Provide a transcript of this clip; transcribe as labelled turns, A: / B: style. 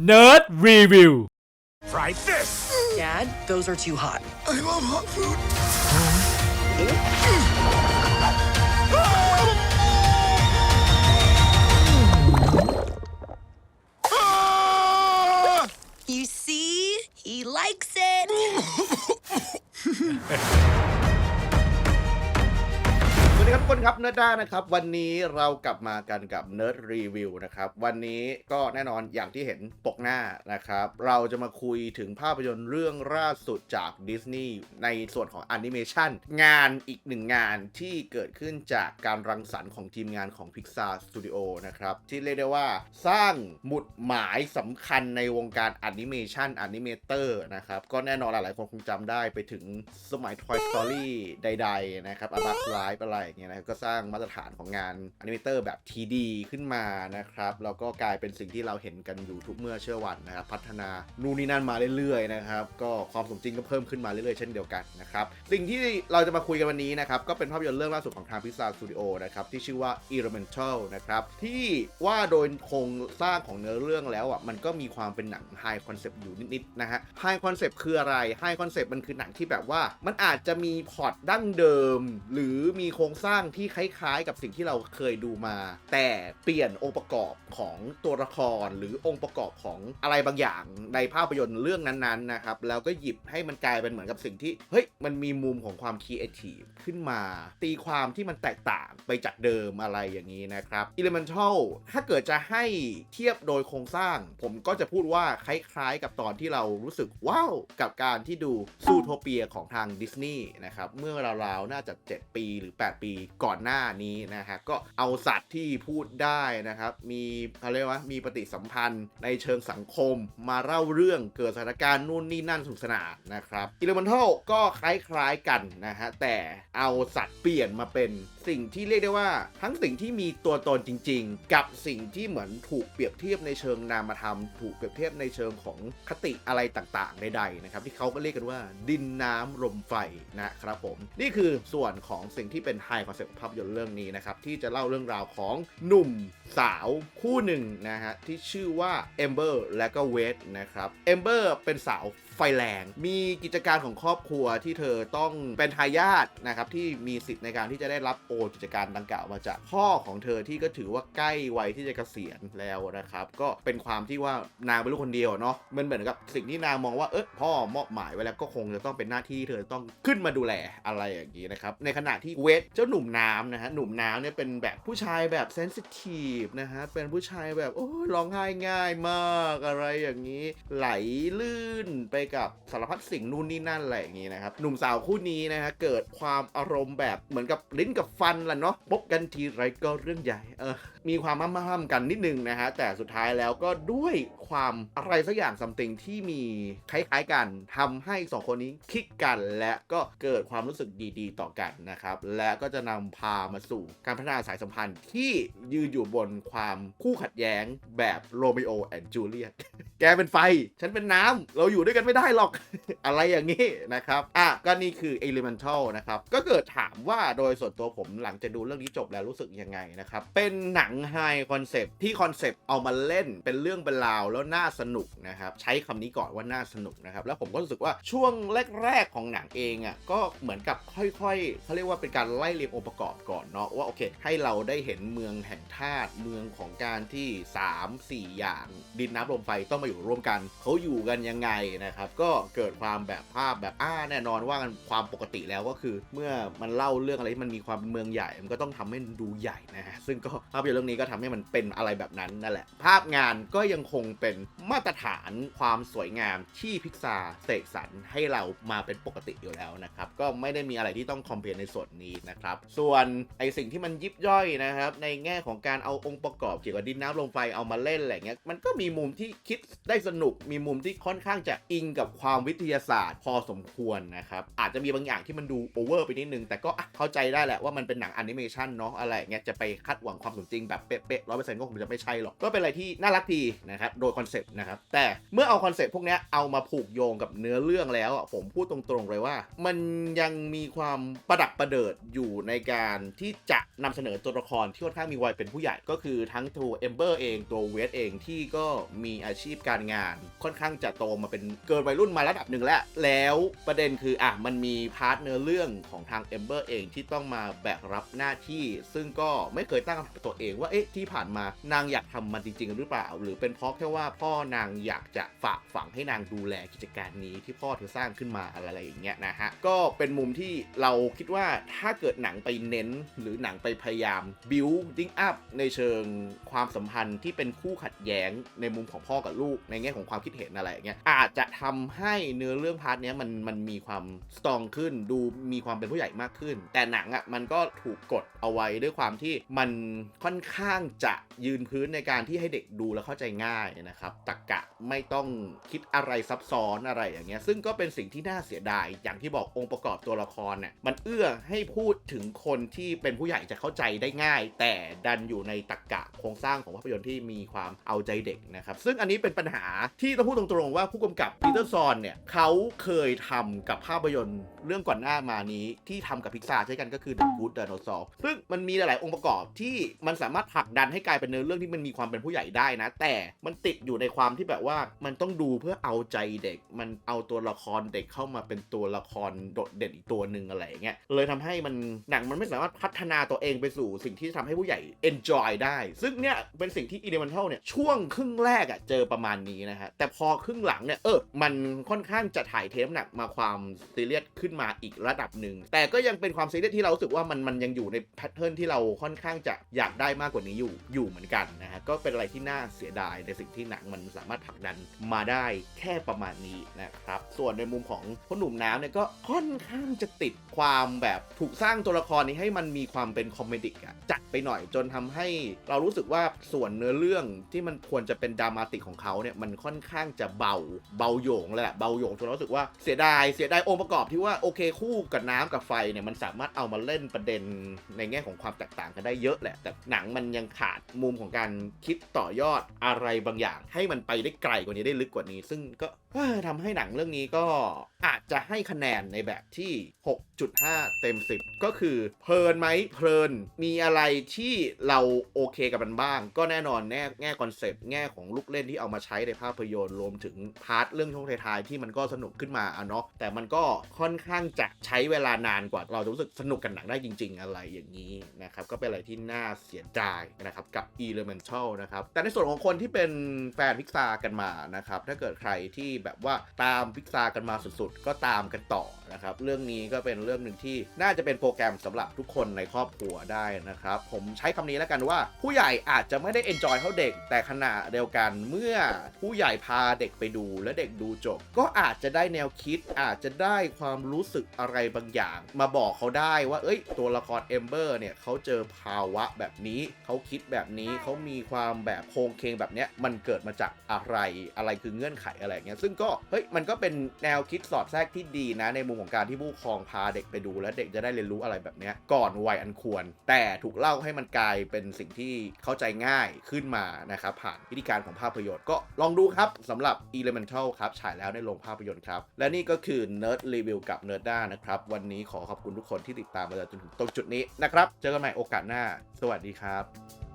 A: Nerd Review
B: Try this!
C: Dad, those are too hot.
B: I love hot food. ิ
D: ร์ดด้านะครับ วันนี้เรากลับมากันกับเนิร์ดรีวิวนะครับ วันนี้ก็แน่นอนอย่างที่เห็นปกหน้านะครับ เราจะมาคุยถึงภาพยนตร์เรื่องล่าสุดจากดิสนีย์ในส่วนของแอนิเมชันงานอีกหนึ่งงานที่เกิดขึ้นจากการรังสรรค์ของทีมงานของ Pixar Studio นะครับ ที่เรียกได้ว่าสร้างหมุดหมายสำคัญในวงการแอนิเมชันแอนิเมเตอร์นะครับ ก็แน่นอนหลายๆคนคงจำได้ไปถึงสมัย Toy Story ใด ๆ นะครับ A Bug's Life อะไรอย่างเงี้ยนะก็สร้างมาตรฐานของงานแอนิเมเตอร์แบบ TD ขึ้นมานะครับแล้วก็กลายเป็นสิ่งที่เราเห็นกันอยู่ทุกเมื่อเชื่อวันนะครับพัฒนานู่นนี่นั่นมาเรื่อยๆนะครับก็ความสมจริงก็เพิ่มขึ้นมาเรื่อยๆเช่นเดียวกันนะครับสิ่งที่เราจะมาคุยกันวันนี้นะครับก็เป็นภาพยนตร์เรื่องล่าสุดของทาง Pixar Studio นะครับที่ชื่อว่า Elemental นะครับที่ว่าโดยโครงสร้างของเนื้อเรื่องแล้วอะมันก็มีความเป็นหนัง High Concept อยู่นิดๆนะฮะ High Concept คืออะไร High Concept มันคือหนังที่แบบว่า มันอาจจะมีพล็อตดั้งเดิม หรือมีโครงสร้างที่คล้ายๆ กับสิ่งที่เราเคยดูมา แต่เปลี่ยนองค์ประกอบของตัวละครหรือองค์ประกอบของอะไรบางอย่างในภาพยนตร์เรื่องนั้นๆนะครับแล้วก็หยิบให้มันกลายเป็นเหมือนกับสิ่งที่เฮ้ยมันมีมุมของความครีเอทีฟขึ้นมา ตีความที่มันแตกต่างไปจากเดิมอะไรอย่างนี้นะครับ Elemental ถ้าเกิดจะให้เทียบโดยโครงสร้าง ผมก็จะพูดว่าคล้ายๆ กับตอนที่เรารู้สึกว้าวกับการที่ดูซูโทเปียของทางดิสนีย์นะครับเมื่อราวๆน่าจะ 7 ปีหรือ 8 ปีก่อนหน้านี้นะฮะก็เอาสัตว์ที่พูดได้นะครับมีเขาเรียกว่ามีปฏิสัมพันธ์ในเชิงสังคมมาเล่าเรื่องเกิดสถานการณ์นู่นนี่นั่นสนุกสนานนะครับ Elemental ก็คล้ายๆกันนะฮะแต่เอาสัตว์เปลี่ยนมาเป็นสิ่งที่เรียกได้ว่า ทั้งสิ่งที่มีตัวตนจริง ๆ กับสิ่งที่เหมือนถูกเปรียบเทียบในเชิงนามธรรม ถูกเปรียบเทียบในเชิงของคติอะไรต่างๆใดๆนะครับที่เขาก็เรียกกันว่าดินน้ำลมไฟนะครับผม นี่คือส่วนของสิ่งที่เป็นไฮคอนเซ็ปต์ภาพยนตร์เรื่องนี้นะครับ ที่จะเล่าเรื่องราวของหนุ่มสาวคู่หนึ่งนะฮะที่ชื่อว่าเอมเบอร์และก็เวทนะครับเอมเบอร์เป็นสาว ไฟแรง มีกิจการของครอบครัวที่เธอต้องเป็นทายาทนะครับที่มีสิทธิ์ในการที่จะได้รับโอนกิจการดังกล่าวมาจากพ่อของเธอที่ก็ถือว่าใกล้วัยที่จะเกษียณแล้วนะครับ ก็เป็นความที่ว่านางเป็นลูกคนเดียวเนาะมันเหมือนกับสิ่งที่นางมองว่าเออพ่อมอบหมายไว้แล้วก็คงจะต้องเป็นหน้าที่ที่เธอต้องขึ้นมาดูแลอะไรอย่างนี้นะครับในขณะที่เวทเจ้าหนุ่มน้ำนะฮะหนุ่มน้ำเนี่ยเป็นแบบผู้ชายแบบเซนซิทีฟนะฮะเป็นผู้ชายแบบโอ้ยร้องไห้ง่ายมากอะไรอย่างนี้ ไหลลื่นไปกับสารพัดสิ่งนู่นนี่นั่นอะไรอย่างนี้นะครับ หนุ่มสาวคู่นี้นะฮะเกิดความอารมณ์แบบเหมือนกับลิ้นกับฟันแหละเนาะพบกันทีไรก็เรื่องใหญ่เออมีความมั่มมั่มๆกันนิดนึงนะฮะแต่สุดท้ายแล้วก็ด้วยความอะไรสักอย่างซัมติงที่มีคล้ายๆกันทำให้สองคนนี้คลิกกันและก็เกิดความรู้สึกดีๆ ต่อกันนะครับ และก็จะนำพามาสู่การพัฒนาสายสัมพันธ์ที่ยืนอยู่บนความคู่ขัดแย้งแบบโรมิโอแอนด์จูเลียตแกเป็นไฟ ฉันเป็นน้ำเราอยู่ด้วยกันไม่ได้ได้หรอก อะไรอย่างนี้นะครับ อะก็นี่คือ Elemental นะครับ ก็เกิดถามว่าโดยส่วนตัวผมหลังจากดูเรื่องนี้จบแล้วรู้สึกยังไงนะครับ เป็นหนังไฮคอนเซปที่คอนเซปเอามาเล่นเป็นเรื่องเป็นราวแล้วน่าสนุกนะครับใช้คำนี้ก่อนว่าน่าสนุกนะครับ แล้วผมก็รู้สึกว่าช่วงแรกๆของหนังเองอะก็เหมือนกับค่อยๆเขาเรียกว่าเป็นการไล่เรียงองค์ประกอบก่อนเนาะว่าโอเค ให้เราได้เห็นเมืองแห่งธาตุเมืองของการที่ 3 4 อย่างดินน้ำลมไฟต้องมาอยู่ร่วมกันเขาอยู่กันยังไงนะครับก็เกิดความแบบภาพแบบอ้าแน่นอนว่ากันความปกติแล้วก็คือ เมื่อมันเล่าเรื่องอะไรที่มันมีความเมืองใหญ่ มันก็ต้องทำให้มันดูใหญ่นะฮะซึ่งก็ภาพยนตร์เรื่องนี้ก็ทำให้มันเป็นอะไรแบบนั้นนั่นแหละ ภาพงานก็ยังคงเป็นมาตรฐานความสวยงามที่พิกซาเสกสรรให้เรามาเป็นปกติอยู่แล้วนะครับก็ไม่ได้มีอะไรที่ต้องคอมเพลนในส่วนนี้นะครับส่วนไอสิ่งที่มันยิบย่อยนะครับในแง่ของการเอาองค์ประกอบเกี่ยวกับดินน้ำลมไฟเอามาเล่นอะไรเงี้ยมันก็มีมุมที่คิดได้สนุกมีมุมที่ค่อนข้างจะอิงกับความวิทยาศาสตร์ พอสมควรนะครับ อาจจะมีบางอย่างที่มันดูโอเวอร์ไปนิดนึง แต่ก็เข้าใจได้แหละว่ามันเป็นหนังแอนิเมชันเนาะอะไรเงี้ยจะไปคาดหวังความสมจริงแบบเป๊ะๆร้อยเปอร์เซ็นต์ก็คงจะไม่ใช่หรอก ก็เป็นอะไรที่น่ารักดีนะครับโดยคอนเซปต์นะครับแต่เมื่อเอาคอนเซปต์พวกนี้เอามาผูกโยงกับเนื้อเรื่องแล้วอะผมพูดตรงๆเลยว่า มันยังมีความประดักประเดิดอยู่ในการที่จะนำเสนอตัวละครที่ค่อนข้างมีวัยเป็นผู้ใหญ่ ก็คือทั้งตัวเอมเบอร์เองตัวเวสเองที่ก็มีอาชีพการงาน ค่อนข้างจะโตมาเป็นเกินวัยรุ่นมาระดับหนึ่งแล้ว แล้วประเด็นคืออะมันมีพาร์ทเนื้อเรื่องของทางเอมเบอร์เองที่ต้องมาแบกรับหน้าที่ ซึ่งก็ไม่เคยตั้งคำถามตัวเองว่าเอ๊ะที่ผ่านมานางอยากทำมันจริงๆหรือเปล่า หรือเป็นเพราะแค่ว่าพ่อนางอยากจะฝากฝังให้นางดูแลกิจการนี้ที่พ่อเธอสร้างขึ้นมาอะไรอย่างเงี้ยนะฮะก็เป็นมุมที่เราคิดว่าถ้าเกิดหนังไปเน้น หรือหนังไปพยายาม building up ในเชิงความสัมพันธ์ที่เป็นคู่ขัดแย้งในมุมของพ่อกับลูกในแง่ของความคิดเห็นอะไรอย่างเงี้ยอาจจะททำให้เนื้อเรื่องพาร์ทเนี้ยมันมันมีความสตรองขึ้น ดูมีความเป็นผู้ใหญ่มากขึ้น แต่หนังอะมันก็ถูกกดเอาไว้ด้วยความที่มันค่อนข้างจะยืนพื้นในการที่ให้เด็กดูแล้วเข้าใจง่ายนะครับตรกกะไม่ต้องคิดอะไรซับซ้อนอะไรอย่างเงี้ยซึ่งก็เป็นสิ่งที่น่าเสียดาย อย่างที่บอกองค์ประกอบตัวละครเนี่ยมันเอื้อให้พูดถึงคนที่เป็นผู้ใหญ่จะเข้าใจได้ง่าย แต่ดันอยู่ในตรกกะโครงสร้างของภาพยนตร์ที่มีความเอาใจเด็กนะครับซึ่งอันนี้เป็นปัญหาที่ต้องพูดตรงๆว่าผู้กำกับปีเตอร์ซอนเนี่ยเขาเคยทำกับภาพยนตร์เรื่องก่อนหน้ามานี้ที่ทำกับพิกซาใช่กันก็คือ The Good Dinosaur ซึ่งมันมีหลาย ๆ องค์ประกอบที่มันสามารถผลักดันให้กลายเป็นเนื้อเรื่องที่มันมีความเป็นผู้ใหญ่ได้นะ แต่มันติดอยู่ในความที่แบบว่ามันต้องดูเพื่อเอาใจเด็ก มันเอาตัวละครเด็กเข้ามาเป็นตัวละครโดดเด่นอีกตัวหนึ่งอะไรอย่างเงี้ยเลยทำให้มันหนังมันไม่สามารถพัฒนาตัวเองไปสู่สิ่งที่ทำให้ผู้ใหญ่ enjoy ได้ ซึ่งเนี่ยเป็นสิ่งที่ Elemental เนี่ยช่วงครึ่งแรกอะเจอประมาณนี้นะฮะแต่พอครึ่งหลังเนี่ยเออมันค่อนข้างจะถ่ายเทน้ำหนักมาความซีเรียสขึ้นมาอีกระดับหนึ่ง แต่ก็ยังเป็นความซีเรียสที่เราสึกว่ามันมันยังอยู่ในแพทเทิร์นที่เราค่อนข้างจะอยากได้มากกว่านี้อยู่อยู่เหมือนกันนะฮะก็เป็นอะไรที่น่าเสียดายในสิ่งที่หนังมันสามารถผลักดันมาได้แค่ประมาณนี้นะครับส่วนในมุมของพ่อหนุ่มน้ำเนี่ยก็ค่อนข้างจะติดความแบบถูกสร้างตัวละครนี้ให้มันมีความเป็นคอมเมดิกอะจัดไปหน่อยจนทำให้เรารู้สึกว่าส่วนเนื้อเรื่องที่มันควรจะเป็นดรามาติกของเขาเนี่ยมันค่อนข้างจะเบาเบาโยงเลยแหละเบาหยงจนเรารู้สึกว่าเสียดายเสียดายองค์ประกอบที่ว่าโอเคคู่กับน้ำกับไฟเนี่ยมันสามารถเอามาเล่นประเด็นในแง่ของความแตกต่างกันได้เยอะแหละ แต่หนังมันยังขาดมุมของการคิดต่อยอดอะไรบางอย่าง ให้มันไปได้ไกลกว่านี้ได้ลึกกว่านี้ ซึ่งก็เอ้อทำให้หนังเรื่องนี้ก็อาจจะให้คะแนนในแบบที่ 6.5 เต็ม 10 ก็คือเพลินไหมเพลินมีอะไรที่เราโอเคกับมันบ้าง ก็แน่นอนแง่แง่คอนเซปต์แง่ของลูกเล่นที่เอามาใช้ในภาพยนตร์รวมถึงพาร์ทเรื่องช่วงท้ายๆที่มันก็สนุกขึ้นมาอะเนาะแต่มันก็ค่อนข้างจะใช้เวลานานกว่าเราจะรู้สึกสนุกกับหนังได้จริง ๆ อะไรอย่างนี้นะครับก็เป็นอะไรที่น่าเสียดายนะครับกับ Elemental นะครับแต่ในส่วนของคนที่เป็นแฟนพิกซากันมานะครับถ้าเกิดใครที่แบบว่าตามพิกซากันมาสุดๆ ก็ตามกันต่อนะครับเรื่องนี้ก็เป็นเรื่องหนึ่งที่น่าจะเป็นโปรแกรมสำหรับทุกคนในครอบครัวได้นะครับผมใช้คำนี้แล้วกันว่า ผู้ใหญ่อาจจะไม่ได้เอนจอยเท่าเด็ก แต่ขณะเดียวกันเมื่อผู้ใหญ่พาเด็กไปดูและเด็กดูจบ ก็อาจจะได้แนวคิดอาจจะได้ความรู้สึกอะไรบางอย่าง มาบอกเขาได้ว่า เอ้ย ตัวละครเอมเบอร์เนี่ยเขาเจอภาวะแบบนี้เขาคิดแบบนี้เขามีความแบบโครงเคงแบบเนี้ยมันเกิดมาจากอะไรอะไรคือเงื่อนไขอะไรเงี้ยซึ่งก็เฮ้ยมันก็เป็นแนวคิดสอดแทรกที่ดีนะ ในมุมของการที่ผู้ครองพาเด็กไปดู และเด็กจะได้เรียนรู้อะไรแบบเนี้ยก่อนวัยอันควร แต่ถูกเล่าให้มันกลายเป็นสิ่งที่เข้าใจง่ายขึ้นมานะครับผ่านวิธีการของภาพยนตร์ก็ลองดูครับสำหรับ Elemental ครับฉายแล้วในโรงภาพยนตร์ครับ และนี่ก็คือ Nerd Review กับ Nerd ด้านะครับ วันนี้ขอขอบคุณทุกคนที่ติดตามมาจนถึงตรงจุดนี้นะครับ เจอกันใหม่โอกาสหน้า สวัสดีครับ